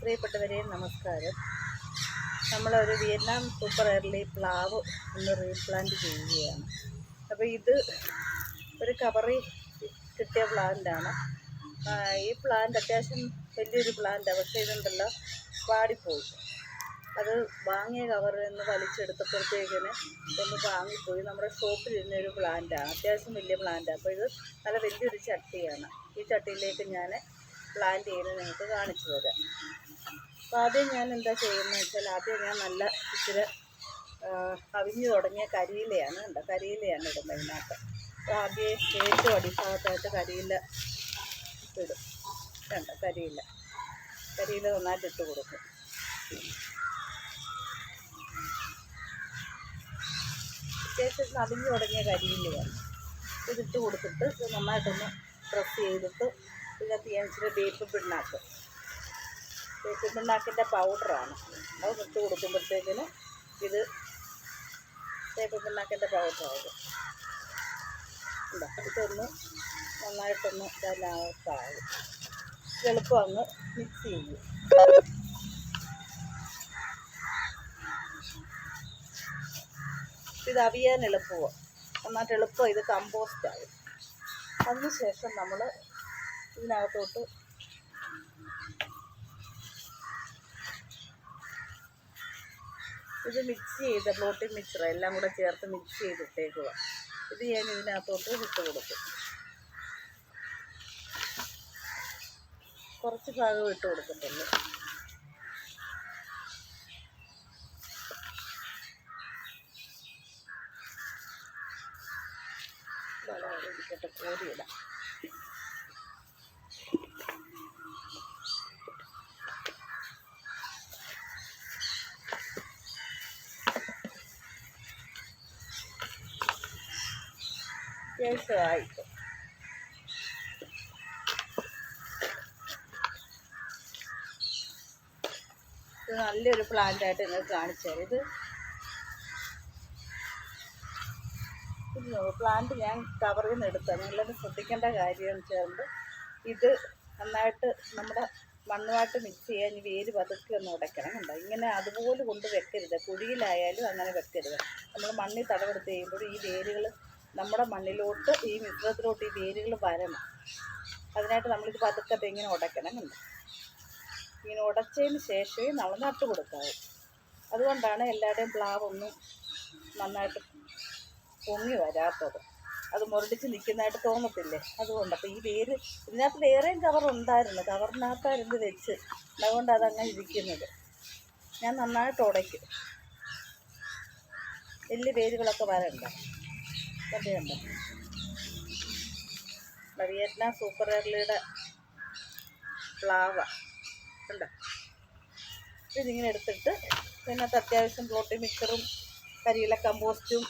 പ്രിയപ്പെട്ടവരെ നമസ്കാരം. നമ്മളൊരു വിയറ്റ്നാം സൂപ്പർ എയർലി പ്ലാവ് ഒന്ന് റീപ്ലാന്റ് ചെയ്യുകയാണ്. അപ്പോൾ ഇത് ഒരു കവറി കിട്ടിയ പ്ലാന്റാണ്. ഈ പ്ലാന്റ് അത്യാവശ്യം വലിയൊരു പ്ലാന്റാണ് പക്ഷേ ഇതുണ്ടല്ലോ വാടിപ്പോയി. അത് വാങ്ങിയ കവറിൽ നിന്ന് വലിച്ചെടുത്തപ്പോഴത്തേക്കിന് ഒന്ന് വാങ്ങിപ്പോയി. നമ്മുടെ ഷോപ്പിൽ ഒരു പ്ലാന്റാണ് അത്യാവശ്യം വലിയ പ്ലാന്റാണ് അപ്പോൾ ഇത് നല്ല വലിയൊരു ചട്ടിയാണ്. ഈ ചട്ടിയിലേക്ക് ഞാൻ പ്ലാന്റ് ചെയ്ത് നിങ്ങൾക്ക് കാണിച്ചു തരാം. അപ്പോൾ ആദ്യം ഞാൻ എന്താ ചെയ്യുന്നത് വെച്ചാൽ ആദ്യം ഞാൻ നല്ല ഇച്ചിരി കവിഞ്ഞു തുടങ്ങിയ കരിയിലയാണ് കണ്ടോ? കരിയിലയാണ് ഇടുന്നത് ഇതിനകത്ത് അപ്പോൾ ആദ്യം ഏറ്റവും അടിഭാഗത്തായിട്ട് കരിയില ഇടും. വേണ്ട കരിയില. കരിയില നന്നായിട്ട് ഇട്ട് കൊടുക്കും. അത്യാവശ്യം നലിഞ്ഞു തുടങ്ങിയ കരിയിലയാണ്. ഇതിട്ട് കൊടുത്തിട്ട് നന്നായിട്ടൊന്ന് പ്രസ് ചെയ്തിട്ട് ഇതിനകത്ത് ഞാൻ ഇച്ചിരി വേപ്പ് പിണ്ണാക്ക്. വേപ്പ് പിണ്ണാക്കിന്റെ പൗഡറാണ്. അത് ഇട്ട് കൊടുക്കുമ്പോഴത്തേക്കിന് ഇത് വേപ്പ് പിണ്ണാക്കിന്റെ പൗഡറാകും. ഇതൊന്ന് നന്നായിട്ടൊന്ന് ഇതിനകത്താകും. എളുപ്പം അങ്ങ് മിക്സ് ചെയ്യും. ഇത് അവിയാൻ എളുപ്പമാണ് നന്നായിട്ട് എളുപ്പം ഇത് കമ്പോസ്റ്റ് ആകും. അതിനുശേഷം നമ്മൾ ഇതിനകത്തോട്ട്. ഇത് മിക്സ് ചെയ്ത പ്ലോട്ടിൻ മിക്സർ എല്ലാം കൂടെ ചേർത്ത് മിക്സ് ചെയ്തിട്ടേക്കുക. ഇത് ഞാൻ ഇതിനകത്തോട്ട് ഇട്ട് കൊടുക്കും. കുറച്ച് ഭാഗം ഇട്ട് കൊടുക്കത്തുള്ളൂ. ഇരിക്കട്ടെ അത്യാവശ്യമായി ഇത് നല്ലൊരു പ്ലാന്റ് ആയിട്ട് നിങ്ങൾക്ക് കാണിച്ചു തരാം. ഇത് പ്ലാന്റ് ഞാൻ കവറിൽ നിന്ന് എടുത്തത്. നിങ്ങളത് ശ്രദ്ധിക്കേണ്ട കാര്യം ചേർന്നത് ഇത് നന്നായിട്ട് നമ്മുടെ മണ്ണുമായിട്ട് മിക്സ് ചെയ്യാൻ വേര് പതുക്കെ ഒന്ന് ഉടയ്ക്കണം കണ്ടോ? ഇങ്ങനെ അതുപോലെ കൊണ്ട് വെക്കരുത്. കുഴിയിലായാലും അങ്ങനെ വെക്കരുത്. നമ്മൾ മണ്ണിൽ തടവെടുത്ത് ചെയ്യുമ്പോൾ ഈ വേരുകൾ നമ്മുടെ മണ്ണിലോട്ട് ഈ മിശ്രിതത്തിലോട്ട് ഈ വേരുകൾ വരണം. അതിനായിട്ട് നമ്മളിത് പതുക്കെ ഇങ്ങനെ ഉടയ്ക്കണം കണ്ടോ ഇങ്ങനെ ഉടച്ചതിന് ശേഷമേ നമ്മൾ നട്ടു കൊടുക്കാവൂ. അതുകൊണ്ടാണ് എല്ലാവരുടെയും പ്ലാവൊന്നും നന്നായിട്ട് പൊങ്ങി വരാത്തത്. അത് മുരടിച്ച് നിൽക്കുന്നതായിട്ട് തോന്നത്തില്ലേ? അതുകൊണ്ട് അപ്പോൾ ഈ വേര് ഇതിനകത്ത് വേറെയും കവർ ഉണ്ടായിരുന്നു. കവറിനകത്തായിരുന്നു വെച്ച്. അതുകൊണ്ട് അതങ്ങനെ ഇരിക്കുന്നത്. ഞാൻ നന്നായിട്ട് ഉടയ്ക്കും. വലിയ വേരുകളൊക്കെ വരണ്ട. കണ്ടുണ്ട് വിയറ്റ്നാം സൂപ്പർ എയർലിയുടെ പ്ലാവ. കണ്ടോ ഇതിങ്ങനെ എടുത്തിട്ട് ഇതിനകത്ത് അത്യാവശ്യം പ്രോട്ടീൻ മിക്സറും കരിയില കമ്പോസ്റ്റും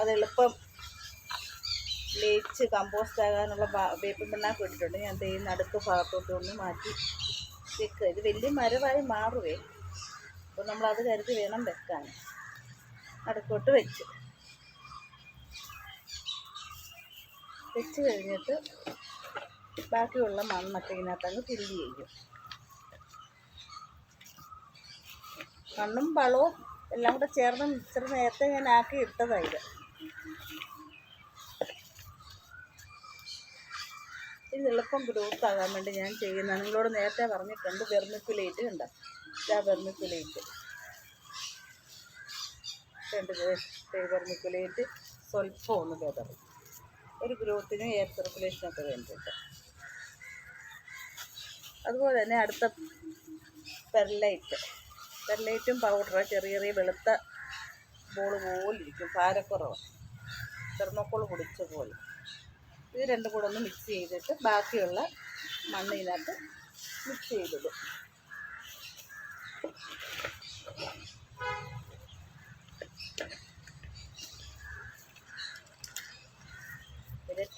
അത് എളുപ്പം ലയിച്ച് കമ്പോസ്റ്റ് ആകാനുള്ള വേപ്പിൻ പിണ്ണാക്ക് ഇട്ടിട്ടുണ്ട്. ഞാൻ ഈ നടുക്ക് ഭാഗത്തോട്ട് ഒന്ന് മാറ്റി വെക്കുക ഇത് വലിയ മരമായി മാറുവേ. അപ്പോൾ നമ്മളത് കരുതി വേണം വെക്കാൻ. നടുക്കോട്ട് വെച്ച്. വെച്ച് കഴിഞ്ഞിട്ട് ബാക്കിയുള്ള മണ്ണൊക്കെ ഇതിനകത്ത് അങ്ങ് ഫില്ല് ചെയ്യും. മണ്ണും വളവും എല്ലാം കൂടെ ചേർന്ന് മിക്സർ നേരത്തെ ഞാൻ ആക്കി ഇട്ടതാണ് ഇത്. എളുപ്പം ഗ്രോത്ത് ആകാൻ വേണ്ടി ഞാൻ ചെയ്യുന്ന നിങ്ങളോട് നേരത്തെ പറഞ്ഞിട്ടുണ്ട് വെർമിക്കുലേറ്റ് ഉണ്ട് ഇതാ വെർമിക്കുലേറ്റ്. രണ്ട് വെർമിക്കുലേറ്റ് സ്വല്പം ഒന്ന് ബെതറും ഒരു ഗ്രോത്തിനും എയർ സർക്കുലേഷനൊക്കെ വേണ്ടിയിട്ട്. അതുപോലെ തന്നെ അടുത്ത പെർലൈറ്റ്. പെർലൈറ്റും പൗഡറും ചെറിയ ചെറിയ വെളുത്ത ബോൾ പോലിരിക്കും ഭാരക്കുറവ്. തെർമോക്കോൾ കുടിച്ച പോലെ. ഇത് രണ്ടും കൂടെ ഒന്ന് മിക്സ് ചെയ്തിട്ട് ബാക്കിയുള്ള മണ്ണ് ഇതിനകത്ത് മിക്സ് ചെയ്തിടും.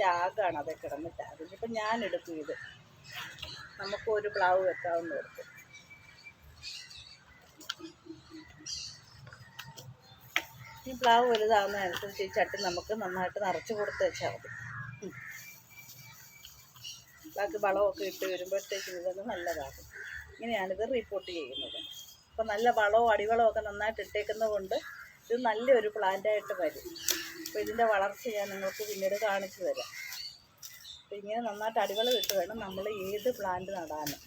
അത് കിടന്ന് ടാഗ്. ഇതിപ്പോൾ ഞാൻ എടുക്കും ഇത്. നമുക്ക് ഒരു പ്ലാവ് വെക്കാവുന്ന എടുത്ത് ഈ പ്ലാവ് വലുതാവുന്നതനുസരിച്ച് ഈ ചട്ടി നമുക്ക് നന്നായിട്ട് നിറച്ച് കൊടുത്ത് വെച്ചാൽ മതി. ബാക്കി വളമൊക്കെ ഇട്ട് വരുമ്പോഴത്തേക്കും ഇതൊന്ന് നല്ലതാകും. ഇങ്ങനെയാണിത് റിപ്പോർട്ട് ചെയ്യുന്നത്. അപ്പം നല്ല വളവും അടിവളവും ഒക്കെ നന്നായിട്ട് ഇട്ടേക്കുന്നത് കൊണ്ട് ഇത് നല്ലൊരു പ്ലാന്റായിട്ട് വരും. അപ്പോൾ ഇതിന്റെ വളർച്ച ഞാൻ നിങ്ങൾക്ക് പിന്നീട് കാണിച്ചു തരാം. അപ്പോൾ ഇങ്ങനെ നന്നായിട്ട് അടിവളം ഇട്ട് വേണം നമ്മൾ ഏത് പ്ലാന്റ് നടാനും.